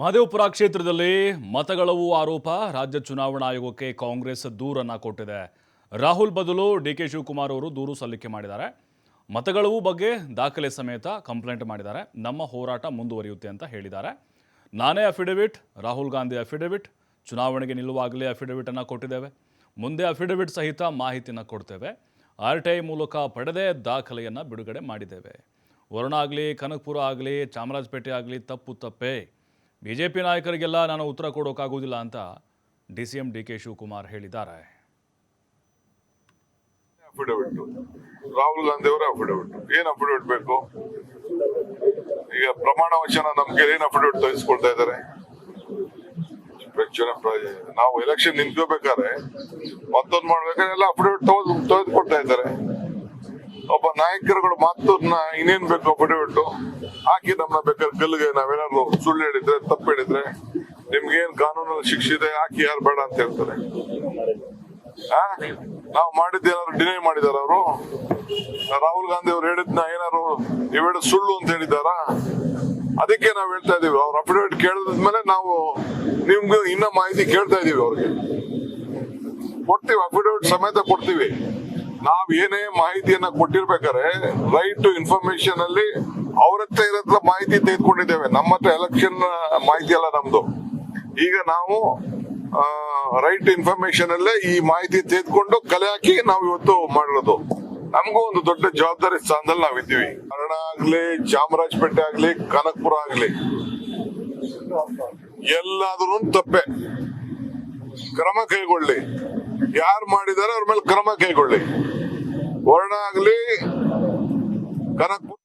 ಮಹದೇವಪುರ ಕ್ಷೇತ್ರದಲ್ಲಿ ಮತಗಳವು ಆರೋಪ, ರಾಜ್ಯ ಚುನಾವಣಾ ಆಯೋಗಕ್ಕೆ ಕಾಂಗ್ರೆಸ್ ದೂರನ್ನು ಕೊಟ್ಟಿದೆ. ರಾಹುಲ್ ಬದಲು ಡಿ ಕೆ ಶಿವಕುಮಾರ್ ಅವರು ದೂರು ಸಲ್ಲಿಕೆ ಮಾಡಿದ್ದಾರೆ. ಮತಗಳವು ಬಗ್ಗೆ ದಾಖಲೆ ಸಮೇತ ಕಂಪ್ಲೇಂಟ್ ಮಾಡಿದ್ದಾರೆ. ನಮ್ಮ ಹೋರಾಟ ಮುಂದುವರಿಯುತ್ತೆ ಅಂತ ಹೇಳಿದ್ದಾರೆ. ನಾನೇ ಅಫಿಡವಿಟ್, ರಾಹುಲ್ ಗಾಂಧಿ ಅಫಿಡವಿಟ್, ಚುನಾವಣೆಗೆ ನಿಲ್ಲುವಾಗಲೇ ಅಫಿಡವಿಟನ್ನು ಕೊಟ್ಟಿದ್ದೇವೆ. ಮುಂದೆ ಅಫಿಡವಿಟ್ ಸಹಿತ ಮಾಹಿತಿನ ಕೊಡ್ತೇವೆ. ಆರ್ ಟಿ ಐ ಮೂಲಕ ಪಡೆದೇ ದಾಖಲೆಯನ್ನು ಬಿಡುಗಡೆ ಮಾಡಿದ್ದೇವೆ. ವರುಣ ಆಗಲಿ, ಕನಕಪುರ ಆಗಲಿ, ಚಾಮರಾಜಪೇಟೆ ಆಗಲಿ ತಪ್ಪು ತಪ್ಪೇ. ಬಿ ಜೆ ಪಿ ನಾಯಕರಿಗೆಲ್ಲ ನಾನು ಉತ್ತರ ಕೊಡೋಕ್ಕಾಗೋದಿಲ್ಲ ಅಂತ D C M D K Shivakumar ಹೇಳಿದ್ದಾರೆ. ಅಫಿಡವಿಟ್ ರಾಹುಲ್ ಗಾಂಧಿ ಅವರ ಅಫಿಡವಿಟ್ ಏನ್ ಅಫಿಡವಿಟ್ ಬೇಕು? ಈಗ ಪ್ರಮಾಣ ವಚನ ನಮ್ಗೆ ಏನ್ ಅಫಿಡವಿಟ್ ತರಿಸ್ಕೊಳ್ತಾ ಇದ್ದಾರೆ? ನಾವು ಎಲೆಕ್ಷನ್ ನಿಂತ್ಕೋಬೇಕಾದ್ರೆ ಮತ್ತೊಂದು ಮಾಡ್ಬೇಕಾದ್ರೆ ಎಲ್ಲ ಅಫಿಡವಿಟ್ ತೆಗೆದುಕೊಡ್ತಾ ಇದ್ದಾರೆ. ನಾಯಕರುಗಳು ಮಾತನ್ನ ಇನ್ನೇನ್ ಬೇಕು ಬಿಟ್ಟು ಹಾಕಿ ನಮ್ಮನ್ನ ಬೇಕಾದ್ರೆ ಗಲ್ಲಿಗೆ ನಾವೇನಾದ್ರು ಸುಳ್ಳು ಹೇಳಿದ್ರೆ, ತಪ್ಪು ಹೇಳಿದ್ರೆ, ನಿಮ್ಗೇನ್ ಕಾನೂನಲ್ಲಿ ಶಿಕ್ಷೆ ಇದೆ, ಹಾಕಿ ಯಾರು ಬೇಡ ಅಂತ ಹೇಳ್ತಾರೆ? ನಾವು ಮಾಡಿದ್ದು ಏನಾದ್ರು ಡಿನೈ ಮಾಡಿದಾರ ಅವರು? ರಾಹುಲ್ ಗಾಂಧಿ ಅವ್ರು ಹೇಳಿದ್ನ ಏನಾರು ಇವೆರಡು ಸುಳ್ಳು ಅಂತ ಹೇಳಿದಾರ ಅದಕ್ಕೆ ನಾವು ಹೇಳ್ತಾ ಇದೀವಿ. ಅವ್ರ ಅಫಿಡವಿಟ್ ಕೇಳಿದ್ಮೇಲೆ ನಾವು ನಿಮ್ಗೆ ಇನ್ನ ಮಾಹಿತಿ ಕೇಳ್ತಾ ಇದೀವಿ ಅವ್ರಿಗೆ. ಕೊಡ್ತೀವಿ ಅಫಿಡವಿಟ್ ಸಮೇತ ಕೊಡ್ತೀವಿ. ನಾವ್ ಏನೇ ಮಾಹಿತಿಯನ್ನ ಕೊಟ್ಟಿರ್ಬೇಕಾರೆ ರೈಟ್ ಟು ಇನ್ಫಾರ್ಮೇಶನ್ ಅಲ್ಲಿ ಅವ್ರ ಹತ್ರ ಇರತ್ರ ಮಾಹಿತಿ ತೆಗೆದುಕೊಂಡಿದ್ದೇವೆ. ನಮ್ಮ ಹತ್ರ ಎಲೆಕ್ಷನ್ ಮಾಹಿತಿ ಅಲ್ಲ ನಮ್ದು. ಈಗ ನಾವು ರೈಟ್ ಇನ್ಫಾರ್ಮೇಶನ್ ಅಲ್ಲೇ ಈ ಮಾಹಿತಿ ತೆಗೆದುಕೊಂಡು ಕಲೆ ಹಾಕಿ ನಾವು ಇವತ್ತು ಮಾಡಿರೋದು. ನಮಗೂ ಒಂದು ದೊಡ್ಡ ಜವಾಬ್ದಾರಿ ಸ್ಥಾನದಲ್ಲಿ ನಾವಿದ್ದೀವಿ. ಕನ್ನಡ ಆಗ್ಲಿ, ಚಾಮರಾಜಪೇಟೆ ಆಗ್ಲಿ, ಕನಕಪುರ ಆಗ್ಲಿ ಎಲ್ಲಾದ್ರೂ ತಪ್ಪೆ. ಕ್ರಮ ಕೈಗೊಳ್ಳಿ. ಯಾರು ಮಾಡಿದಾರೆ ಅವ್ರ ಮೇಲೆ ಕ್ರಮ ಕೈಗೊಳ್ಳಿ. ವರ್ಣ ಆಗ್ಲಿ ಕನಕಪುರ